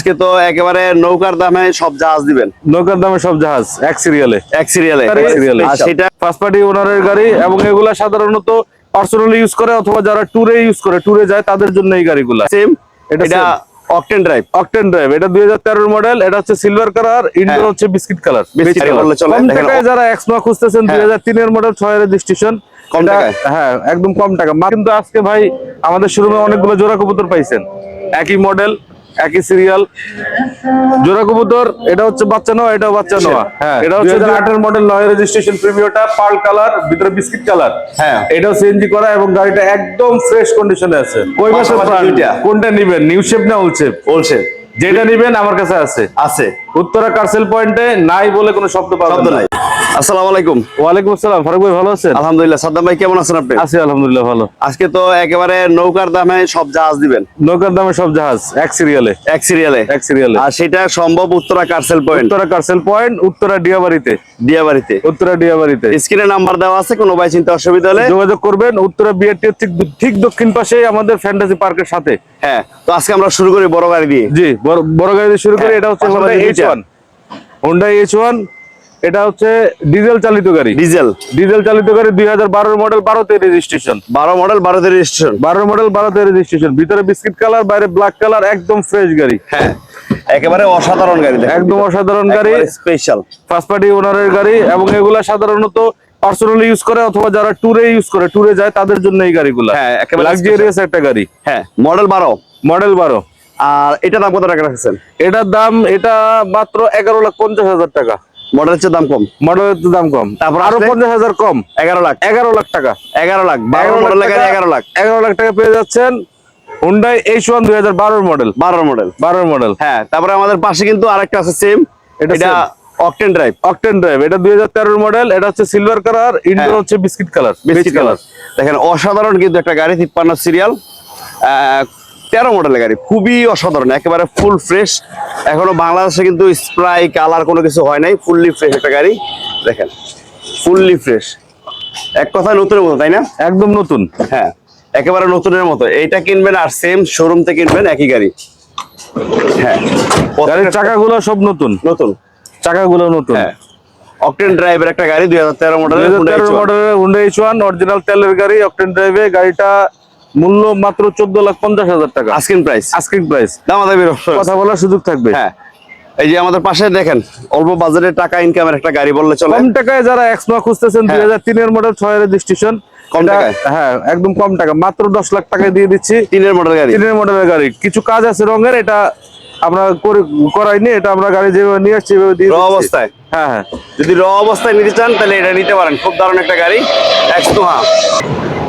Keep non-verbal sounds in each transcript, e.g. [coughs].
আজকে তো একেবারে নৌকার দামে সব জাহাজ দিবেন। নৌকার দামে সব জাহাজ এক সিরিয়ালে এক সিরিয়ালে সেটা ফার্স্ট পার্টি ওনারের গাড়ি এবং এগুলা সাধারণত পার্সোনালি ইউজ করে অথবা যারা ট্যুরে ইউজ করে ট্যুরে যায় তাদের জন্য এই গাড়িগুলা। সেম এটা। অকটেন ড্রাইভ অকটেন ড্রাইভ এটা দুই হাজার মডেল এটা হচ্ছে সিলভার কালার হ্যাঁ। হচ্ছে বিস্কিট কালার যারা এক্সমা খুঁজতেছেন দুই হ্যাঁ। হাজার তিনের মডেল ছয় রেজিস্ট্রেশন? হ্যাঁ একদম কম টাকা। কিন্তু আজকে ভাই আমাদের শোরুমে অনেকগুলো জোড়া কবুতর পাইছেন। একই মডেল একই সিরিয়াল জোড়া কবুতর এটা হচ্ছে বাচ্চা নয় এটাও বাচ্চা নয়। হ্যাঁ এটা হচ্ছে আটের মডেল নয় রেজিস্ট্রেশন প্রিমিয়রটা পার্ল কালার ভিতরে বিস্কিট কালার হ্যাঁ। এটাও সিএনজি করা এবং গাড়িটা একদম ফ্রেশ কন্ডিশনে আছে। কই মাসের। কোনটা নিবেন? নিউ শেপ না ওল্ড শেপ বলছে যেটা নিবেন আমার কাছে আছে। আছে। উত্তরা কার্সেল পয়েন্টে নাই বলে কোনো শব্দ পাবেন শব্দ নাই। আসসালামু আলাইকুম। ওয়ালাইকুম আসসালাম। ফারুক ভাই ভালো আছেন? আলহামদুলিল্লাহ। সাদ্দাম ভাই কেমন আছেন আপনি? আছি আলহামদুলিল্লাহ ভালো। আজকে তো একেবারে নৌকার দামে সব জাহাজ দিবেন। নৌকার দামে সব জাহাজ এক সিরিয়ালে এক সিরিয়ালে এক সিরিয়ালে আর সেটা সম্ভব Uttara car sell point. Uttara car sell point Uttara ডিয়াবাড়িতে। দিয়াবাড়িতে উত্তরা ডিয়াবাড়িতে। স্ক্রিনে নাম্বার দেওয়া আছে কোনো ভাই চিন্তা অসুবিধা হলে যোগাযোগ করবেন উত্তরা বিআরটি ঠিক ঠিক দক্ষিণ পাশে আমাদের ফ্যান্টাসি পার্কের সাথে। হ্যাঁ তো আজকে আমরা শুরু করি বড় গাড়ি দিয়ে। জি বড় বড় গাড়ি দিয়ে শুরু করি হ্যাঁ, এটা হচ্ছে ওয়ান হোন্ডা এইচ ওয়ান এটা হচ্ছে ডিজেল চালিত গাড়ি। ডিজেল ডিজেল চালিত গাড়ি দুই হাজার বারোর মডেল বারোতে রেজিস্ট্রেশন বারো মডেল বারোতে রেজিস্ট্রেশন বারো মডেল বারোতে রেজিস্ট্রেশন ভিতরে বিস্কিট কালার বাইরে ব্ল্যাক কালার একদম ফ্রেশ গাড়ি। হ্যাঁ একেবারে অসাধারণ গাড়ি একদম অসাধারণ গাড়ি। স্পেশাল ফার্স্ট পার্টি ওনারের গাড়ি এবং এগুলা সাধারণত পার্সোনালি ইউজ করে অথবা যারা ট্যুরে ইউজ করে ট্যুরে যায় তাদের জন্য এই গাড়িগুলা। হ্যাঁ, একেবারে লাক্সারিয়াস একটা গাড়ি। হ্যাঁ মডেল বারো। মডেল বারো। আর এটা দাম কত টাকা রাখছেন? এটার দাম এটা মাত্র এগারো লাখ পঞ্চাশ হাজার টাকা। মডেলের দাম কম? মডেলের দাম কম। তারপর আরও পঞ্চাশ হাজার কম। এগারো লাখ। এগারো লাখ টাকা। এগারো লাখ। বারো টাকা- এগারো লাখ। এগারো লাখ টাকা পেয়ে যাচ্ছেন হুন্ডাই এইচ ওয়ান দুই হাজার বারোর মডেল বারো মডেল বারোর মডেল হ্যাঁ তারপরে আমাদের পাশে কিন্তু আরেকটা আছে সেম এটা। অকটেন ড্রাইভ অকটেন ড্রাইভ এটা দুই হাজার তেরোর মডেল এটা হচ্ছে সিলভার কালার হ্যাঁ। হচ্ছে বিস্কিট কালার বিস্কিট কালার দেখেন অসাধারণ কিন্তু একটা গাড়ি তিপ্পান্ন সিরিয়াল তেরো মডেলের গাড়ি খুবই অসাধারণ একেবারে ফুল ফ্রেশ এখনও বাংলাদেশে কিন্তু স্প্রাই কালার কোনো কিছু হয় নাই ফুললি ফ্রেশ একটা গাড়ি। দেখেন ফুললি ফ্রেশ এক কথায় নতুনের মতো তাই না? একদম নতুন। হ্যাঁ একেবারে নতুনের মতো। এইটা কিনবেন আর সেম শোরুম থেকে কিনবেন একই গাড়ি। হ্যাঁ গাড়ির চাকাগুলো সব নতুন। নতুন। চাকাগুলো নতুন। হ্যাঁ অকটেন ড্রাইভের একটা গাড়ি দুই হাজার তেরো মডেলের H1 মডেলের হুন্ডা এইচ ওয়ান অরিজিনাল তেলের গাড়ি অকটেন ড্রাইভে গাড়িটা মূল্য মাত্র চোদ্দ লাখ পঞ্চাশ হাজার টাকা। আস্কিং প্রাইস আস্কিং প্রাইস দামাদামি কথা বলার সুযোগ থাকবে। হ্যাঁ। এই যে আমাদের পাশে দেখেন অল্প বাজারের টাকা ইনকামের একটা গাড়ি বললে চলে। কম টাকায় যারা এক্সমা খুঁজতেছেন দুই হ্যাঁ। হাজার তিনের মডেল ছয় রেজিস্ট্রেশন কম টাকায়? হ্যাঁ একদম কম টাকা। মাত্র দশ লাখ টাকায় দিয়ে দিচ্ছি। তিনের মডেল গাড়ি। তিনের মডেলের গাড়ি। কিছু কাজ আছে রঙের এটা আমরা করে করাইনি এটা আমরা গাড়ি যেভাবে নিয়ে আসছি সেভাবে দিয়ে অবস্থায়? হ্যাঁ হ্যাঁ। যদি র অবস্থায় নিতে চান তাহলে এটা নিতে পারেন। খুব দারুণ একটা গাড়ি। হ্যাঁ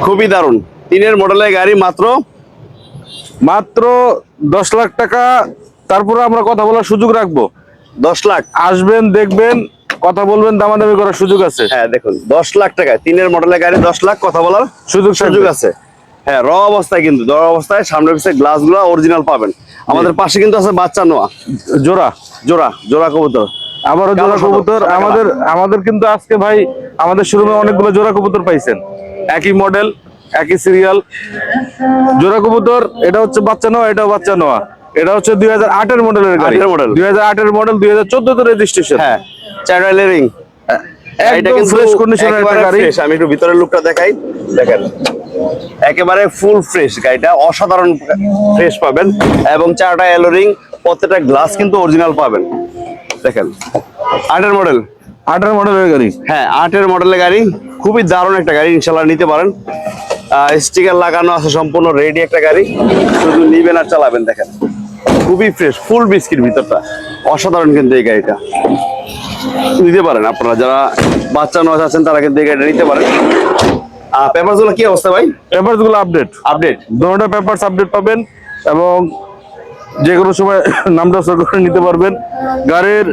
খুবই দারুণ। তিনের মডেলের গাড়ি মাত্র মাত্র দশ লাখ টাকা। তারপরে আমরা কথা বলার সুযোগ রাখব। দশ লাখ। আসবেন দেখবেন কথা বলবেন দামাদামি করার সুযোগ আছে। হ্যাঁ দেখুন দশ লাখ টাকা তিনের মডেলের গাড়ি দশ লাখ কথা বলার সুযোগ সুযোগ আছে। হ্যাঁ র অবস্থায় কিন্তু র অবস্থায় সামনে পিছিয়ে গ্লাসগুলো অরিজিনাল পাবেন। আমাদের পাশে কিন্তু আছে বাচ্চা নোয়া। জোড়া। জোড়া জোড়া কবুতর। আবারও জোড়া কবুতর। আমাদের আমাদের কিন্তু আজকে ভাই আমাদের শোরুমে অনেকগুলো জোড়া কবুতর পাইছেন। একই মডেল একই সিরিয়াল জোড়া কবুতর এটা হচ্ছে বাচ্চা নেওয়া এটাও বাচ্চা নেওয়া। এটা হচ্ছে দুই হাজার আটের মডেলের গাড়ি। model। দুই হাজার আটের মডেল দুই হাজার চোদ্দতে রেজিস্ট্রেশন হ্যাঁ চারটা লেরিং। একদম ফ্রেশ কন্ডিশনের একটা গাড়ি। fresh। আমি একটু ভিতরের লুকটা দেখাই। দেখেন একেবারে ফুল ফ্রেশ গাড়িটা অসাধারণ ফ্রেশ পাবেন। এবং চারটা এলোরিং প্রত্যেকটা গ্লাস কিন্তু অরিজিনাল পাবেন। দেখেন আটের মডেল আটের মডেলের গাড়ি। হ্যাঁ আটের মডেলের গাড়ি। খুবই দারুণ একটা গাড়ি ইনশাল্লাহ নিতে পারেন। স্টিকার লাগানো আছে সম্পূর্ণ রেডি একটা গাড়ি। শুধু নিবেন আর চালাবেন দেখেন। খুবই ফ্রেশ ফুল বিস্কিট ভিতরটা। অসাধারণ কিন্তু এই গাড়িটা। নিতে পারেন আপনারা যারা বাচ্চা নয় আছেন তারা কিন্তু এই গাড়িটা নিতে পারেন। আর পেপারগুলো কি অবস্থা ভাই? পেপারসগুলো আপডেট আপডেট দুটো পেপারস আপডেট পাবেন এবং যে কোনো সময় [coughs] নামটা সর করে নিতে পারবেন। গাড়ির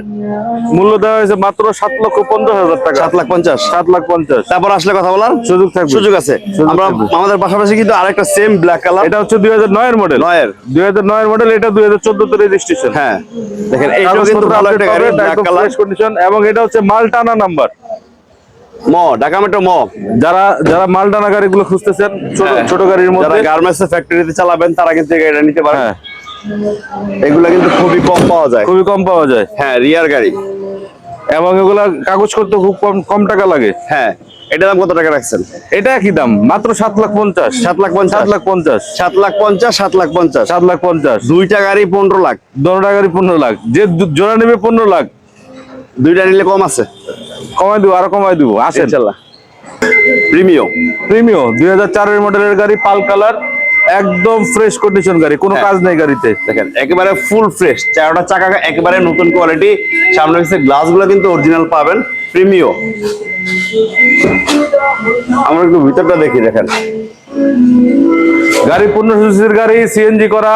মূল্য দেওয়া হয়েছে মাত্র সাত লক্ষ পঞ্চাশ হাজার টাকা। সাত লাখ পঞ্চাশ। সাত লাখ পঞ্চাশ। তারপর আসলে কথা বলার সুযোগ থাকবে। সুযোগ আছে। আমরা আমাদের পাশাপাশি কিন্তু আরেকটা সেম ব্ল্যাক কালার এটা হচ্ছে দুই হাজার নয়ের মডেল নয়ের। দুই হাজার নয়ের মডেল এটা দুই হাজার চোদ্দতে রেজিস্ট্রেশন হ্যাঁ। দেখেন এইটাও কিন্তু ভালো একটা গাড়ি ব্ল্যাক কালার কন্ডিশন এবং এটা হচ্ছে মাল টানা নাম্বার ম ঢাকা মেট্রো ম। যারা যারা মাল টানা গাড়িগুলো খুঁজতেছেন ছোট হ্যাঁ। ছোট গাড়ির যারা মধ্যে গার্মেন্টস ফ্যাক্টরিতে চালাবেন তারা কিন্তু এই গাড়িটা নিতে পারেন। হ্যাঁ। এগুলা কিন্তু খুবই কম পাওয়া যায়। খুবই কম পাওয়া যায়। হ্যাঁ রিয়ার গাড়ি। এবং এগুলা কাগজ করতে খুব কম কম টাকা লাগে। হ্যাঁ এটা দাম কত টাকা রাখছেন? এটা কি দাম মাত্র সাত লাখ পঞ্চাশ। সাত লাখ পঞ্চাশ? সাত লাখ পঞ্চাশ। সাত লাখ পঞ্চাশ সাত লাখ পঞ্চাশ? সাত লাখ পঞ্চাশ। দুইটা গাড়ি পনেরো লাখ। দোনো গাড়ি পনেরো লাখ। যে জোড়া নেবে পনেরো লাখ। দুইটা নিলে কম আছে? কমাই দিব আরও কমাই দিব। আসেন। ইনশাল্লাহ। প্রিমিয় প্রিমিও দুই হাজার চারের মডেলের গাড়ি পাল কালার। একদম ফ্রেশ কন্ডিশন গাড়ি কোনো হ্যাঁ। কাজ নেই গাড়িতে। দেখেন একেবারে ফুল ফ্রেশ চারটা চাকা একেবারে নতুন কোয়ালিটি সামনে হচ্ছে গ্লাসগুলো কিন্তু অরিজিনাল পাবেন প্রিমিয় আমরা একটু ভিতরটা দেখি দেখেন। গাড়ি পূর্ণ সুচির গাড়ি সিএনজি করা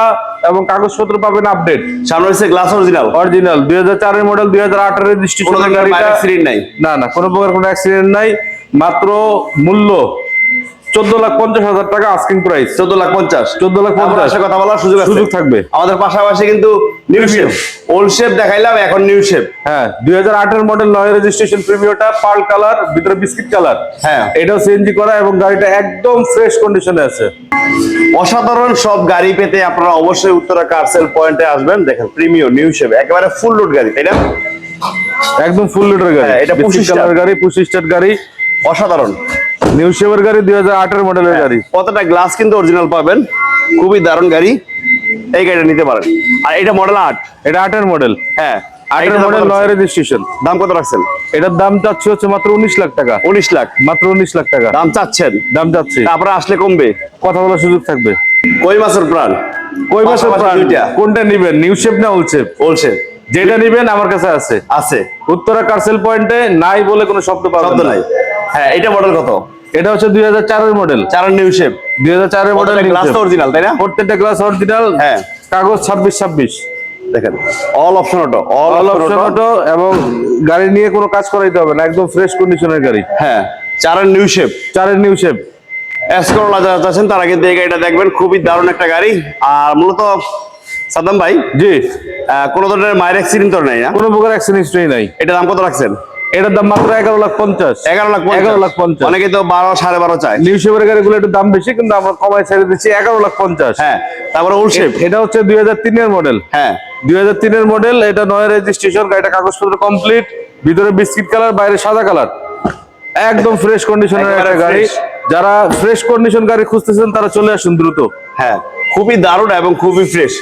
এবং কাগজপত্র পাবেন আপডেট সামনে হচ্ছে গ্লাস অরিজিনাল অরিজিনাল দুই হাজার চারের মডেল দুই হাজার আঠারোর অ্যাক্সিডেন্ট নাই। না না কোনো প্রকার কোনো অ্যাক্সিডেন্ট নাই মাত্র মূল্য চোদ্দ লাখ পঞ্চাশ হাজার টাকা আস্কিং প্রাইস চোদ্দ লাখ পঞ্চাশ। 14 লাখ পঞ্চাশ। কথা বলার সুযোগ সুযোগ থাকবে। আমাদের পাশাপাশি কিন্তু নিউ শেপ ওল্ড শেপ দেখাইলাম এখন নিউ শেপ হ্যাঁ দুই হাজার আটের মডেল নয় রেজিস্ট্রেশন প্রিমিয়টা পার্ল কালার ভিতরে বিস্কিট কালার হ্যাঁ। এটাও সিএনজি করা এবং গাড়িটা একদম ফ্রেশ কন্ডিশনে আছে। অসাধারণ সব গাড়ি পেতে আপনারা অবশ্যই উত্তরা কারসেল পয়েন্টে আসবেন। দেখেন প্রিমিয় নিউ শেপ একেবারে ফুল লোড গাড়ি তাই না? একদম ফুল লিটার গাড়ি। হ্যাঁ, এটা 25 কালার গাড়ি পঁচিশ স্টার গাড়ি। অসাধারণ। নিউ শেপের গাড়ি দুই হাজার আটের মডেলের গাড়ি। কতটা গ্লাস কিন্তু অরিজিনাল পাবেন? খুবই দারুণ গাড়ি। এই গাড়িটা নিতে পারেন। আর এটা মডেল আট? এটা আটের মডেল হ্যাঁ আটের মডেল নয় রেজিস্ট্রেশন দাম কত রাখছেন? এটার দাম চাচ্ছি হচ্ছে মাত্র উনিশ লাখ টাকা। উনিশ লাখ। মাত্র উনিশ লাখ টাকা। দাম চাচ্ছেন? দাম আসলে কমবে? কথা বলার সুযোগ থাকবে। কই মাছের প্রাণ? কই প্রাণ। কোনটা নিবেন? নিউ শেপ না শেপ শেপ যেটা নিবেন আমার কাছে আছে। আছে। উত্তরা কার্সেল পয়েন্টে নাই বলে কোনো শব্দ পাবেন শব্দ নাই। হ্যাঁ এটা মডেল কত? এটা হচ্ছে দুই হাজার চারের মডেল চার নিউ শেপ দুই হাজার চারের মডেল গ্লাস অরিজিনাল তাই না? প্রত্যেকটা গ্লাস অরিজিনাল হ্যাঁ। কাগজ ছাব্বিশ ছাব্বিশ। দেখেন all option auto all option auto এবং গাড়ি নিয়ে কোনো কাজ করাইতে হবে না একদম ফ্রেশ কন্ডিশনের গাড়ি। হ্যাঁ চারের নিউ শেপ চারের নিউ শেপ এসকরোলা যারা চাচ্ছেন তারা কিন্তু এই গাড়িটা দেখবেন খুবই দারুণ একটা গাড়ি। আর মূলত সাদাম ভাই জি। কোনো ধরনের মায়ের অ্যাক্সিডেন্ট তো নেই না? কোনো প্রকার অ্যাক্সিডেন্ট নাই। এটা দাম কত রাখছেন? এটার দাম মাত্র এগারো লাখ পঞ্চাশ। এগারো লাখ এগারো লাখ পঞ্চাশ। অনেকে তো বারো সাড়ে বারো চায়। নিউ শেপের গাড়িগুলো একটু দাম বেশি কিন্তু আমরা কমাই ছেড়ে দিচ্ছি এগারো লাখ পঞ্চাশ। হ্যাঁ তারপরে ওল্ড শেপ এটা হচ্ছে দুই হাজার তিনের মডেল হ্যাঁ। দুই হাজার তিনের মডেল এটা নয় রেজিস্ট্রেশন গাড়িটা কাগজপত্র কমপ্লিট ভিতরে বিস্কিট কালার বাইরে সাদা কালার একদম ফ্রেশ কন্ডিশনের একটা গাড়ি। যারা ফ্রেশ কন্ডিশন গাড়ি খুঁজতেছেন তারা চলে আসুন দ্রুত। হ্যাঁ খুবই দারুণ এবং খুবই fresh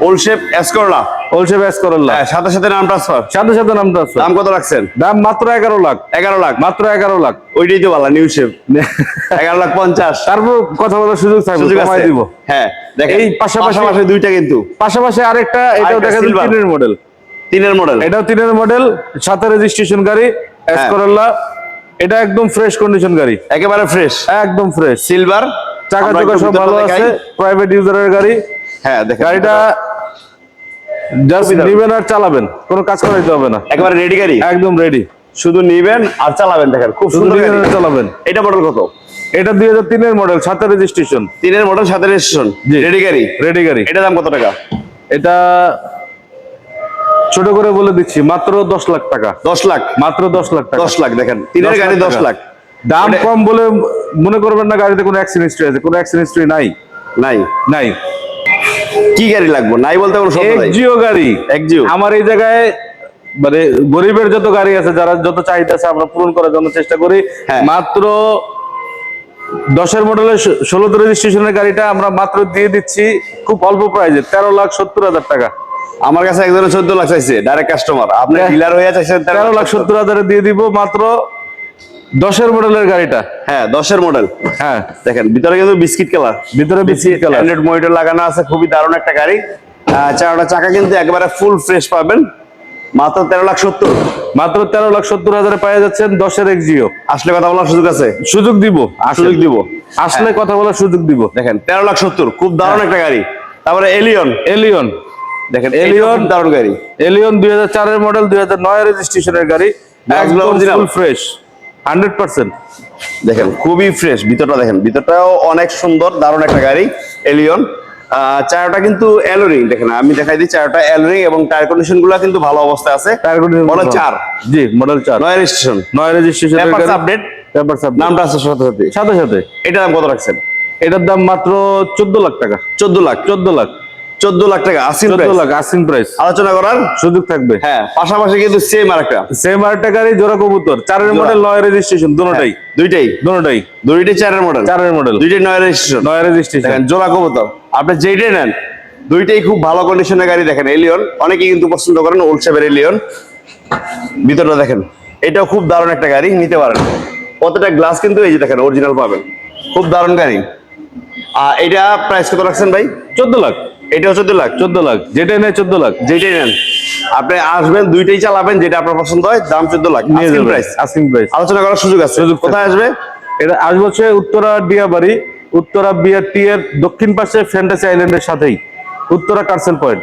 old shape X Corolla ওলসে base Corolla হ্যাঁ সাথে সাথে নাম ট্রান্সফার সাথে সাথে নামটা আছে দাম কত রাখছেন? দাম মাত্র এগারো লাখ। এগারো লাখ। মাত্র এগারো লাখ। ওইটাই তো ভালো নিউ শেপ এগারো লাখ পঞ্চাশ। তারপর কথা বলার সুযোগ থাকবে সুযোগ কমাই দিব। হ্যাঁ দেখেন এই পাশাপাশি- পাশাপাশি দুইটা কিন্তু। পাশাপাশি আরেকটা এটাও দেখা। যায় তিনের মডেল তিনের মডেল এটাও তিনের মডেল সাথে রেজিস্ট্রেশন গাড়ি এস। করল্লা এটা একদম ফ্রেশ কন্ডিশন গাড়ি। একেবারে ফ্রেশ একদম ফ্রেশ সিলভার চাকা চাকা সব ভালো আছে প্রাইভেট ইউজারের গাড়ি। হ্যাঁ দেখেন। গাড়িটা জাস্ট। নিবেন আর চালাবেন কোনো কাজ করাইতে হবে না। একেবারে রেডি গাড়ি? একদম রেডি শুধু নিবেন আর চালাবেন দেখেন খুব সুন্দর গাড়ি। চালাবেন। এটা মডেল কত? এটা দুই হাজার তিনের মডেল সাথে রেজিস্ট্রেশন তিনের মডেল সাথে রেজিস্ট্রেশন রেডি গাড়ি? রেডি গাড়ি। এটা দাম কত টাকা? এটা ছোট করে বলে দিচ্ছি মাত্র দশ লাখ টাকা। দশ লাখ? মাত্র দশ লাখ টাকা। দশ লাখ দেখেন তিনের গাড়ি দশ লাখ। দাম কম বলে মনে করবেন না গাড়িতে কোনো অ্যাক্সিডেন্ট হিস্ট্রি আছে। কোনো অ্যাক্সিডেন্ট হিস্ট্রি নাই। নাই? নাই। কি গাড়ি লাগবে? নাই বলতে কোনো শব্দ নাই। জিও গাড়ি। একজিও আমার এই জায়গায় মানে গরিবের যত গাড়ি আছে যারা যত চাহিদা আছে আমরা পূরণ করার জন্য চেষ্টা করি। হ্যাঁ। মাত্র দশের মডেলের ষোলোতে রেজিস্ট্রেশনের গাড়িটা আমরা মাত্র দিয়ে দিচ্ছি খুব অল্প প্রাইজে তেরো লাখ সত্তর হাজার টাকা। আমার কাছে একজনে চোদ্দ লাখ চাইছে ডাইরেক্ট কাস্টমার আপনি হ্যাঁ। ডিলার হয়ে চাইছেন তেরো লাখ সত্তর হাজারে দিয়ে দিব মাত্র দশের মডেলের গাড়িটা। হ্যাঁ দশের মডেল হ্যাঁ। দেখেন ভিতরে কিন্তু বিস্কিট কালার। ভিতরে বিস্কিট কালার। অ্যান্ড্রয়েড মনিটর লাগানো আছে খুবই দারুণ একটা গাড়ি। চারটা চাকা কিন্তু একবারে ফুল ফ্রেশ পাবেন। মাত্র তেরো লাখ সত্তর। মাত্র তেরো লাখ সত্তর হাজারে পাওয়া যাচ্ছেন দশের এক্সিও আসলে কথা বলার সুযোগ আছে? সুযোগ দিব। সুযোগ দিব। আসলে কথা বলার সুযোগ দিব। দেখেন তেরো লাখ সত্তর খুব দারুণ হ্যাঁ। একটা গাড়ি। তারপরে এলিয়ন এলিয়ন দেখেন এলিয়ন দারুণ গাড়ি। এলিয়ন দুই হাজার চারের মডেল দুই হাজার নয় রেজিস্ট্রেশনের গাড়ি একদম ফ্রেশ হান্ড্রেড পার্সেন্ট দেখেন খুবই ফ্রেশ ভিতরটা দেখেন ভিতরটাও অনেক সুন্দর দারুণ একটা গাড়ি এলিয়ন চারটা কিন্তু অ্যালোরিং দেখেন আমি দেখাই দিই চারটা অ্যালোরিং এবং টায়ার কন্ডিশনগুলো কিন্তু ভালো অবস্থায় আছে। মডেল জি মডেল চার। নয় রেজিস্ট্রেশন নয় রেজিস্ট্রেশনের পেপার আপডেট নামটা আছে সাথে সাথে। সাথে সাথে। এটা দাম কত রাখছেন? এটার দাম মাত্র চোদ্দ লাখ টাকা। চোদ্দ লাখ। চোদ্দ লাখ। চোদ্দ লাখ টাকা আসিন চোদ্দ। লাখ আসিং প্রাইস আলোচনা করার সুযোগ থাকবে। হ্যাঁ পাশাপাশি কিন্তু সেম আরেকটা। সেম আরেকটা গাড়ি জোড়া কবুতর। চারের মডেল নয় রেজিস্ট্রেশন দুটোটাই দুইটাই। দুটোটাই দুইটাই চারের মডেল চারের মডেল দুইটাই নয় রেজিস্ট্রেশন নয় রেজিস্ট্রেশন দেখেন জোড়া কবুতর। আপনি যেইটাই নেন দুইটাই খুব ভালো কন্ডিশনের গাড়ি দেখেন এলিয়ন অনেকেই কিন্তু পছন্দ করেন ওল্ড শেপের এলিয়ন ভিতরটা দেখেন এটাও খুব দারুণ একটা গাড়ি নিতে পারেন। কতটা গ্লাস কিন্তু এই যে দেখেন অরিজিনাল পাবেন। খুব দারুণ গাড়ি। আর এটা প্রাইস কত রাখছেন ভাই? চোদ্দ লাখ। এটাও চোদ্দ লাখ? চোদ্দ লাখ। যেটাই নেন চোদ্দ লাখ। যেটাই নেন। আপনি আসবেন দুইটাই চালাবেন যেটা আপনার পছন্দ হয় দাম চোদ্দ লাখ। প্রাইস আসিং প্রাইস আলোচনা করার সুযোগ আছে। সুযোগ কোথায় আসবে? এটা আসবে হচ্ছে উত্তরা ডিয়াবাড়ি উত্তরা বিআরটি এর দক্ষিণ পাশে ফ্যান্টাসি আইল্যান্ডের সাথেই। Uttara car sell point.